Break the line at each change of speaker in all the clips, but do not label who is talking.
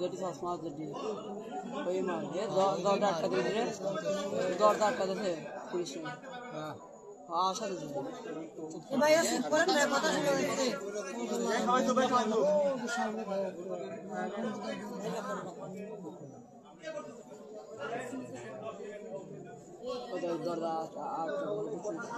যেটি চশমা যেটি ওই এ দরজা আটকা দিয়েছে রে দরজা আটকা দিয়েছে পুলিশ হ্যাঁ আটকা দিয়েছে হ্যাঁ সরাসরি পজিশন নিয়ে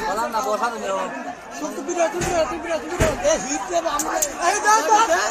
বললাম না বসানো
শক্তি ভিডিও তুমি ভিডিও তুমি ভিডিও এ হিট আমরা এই দাও দাও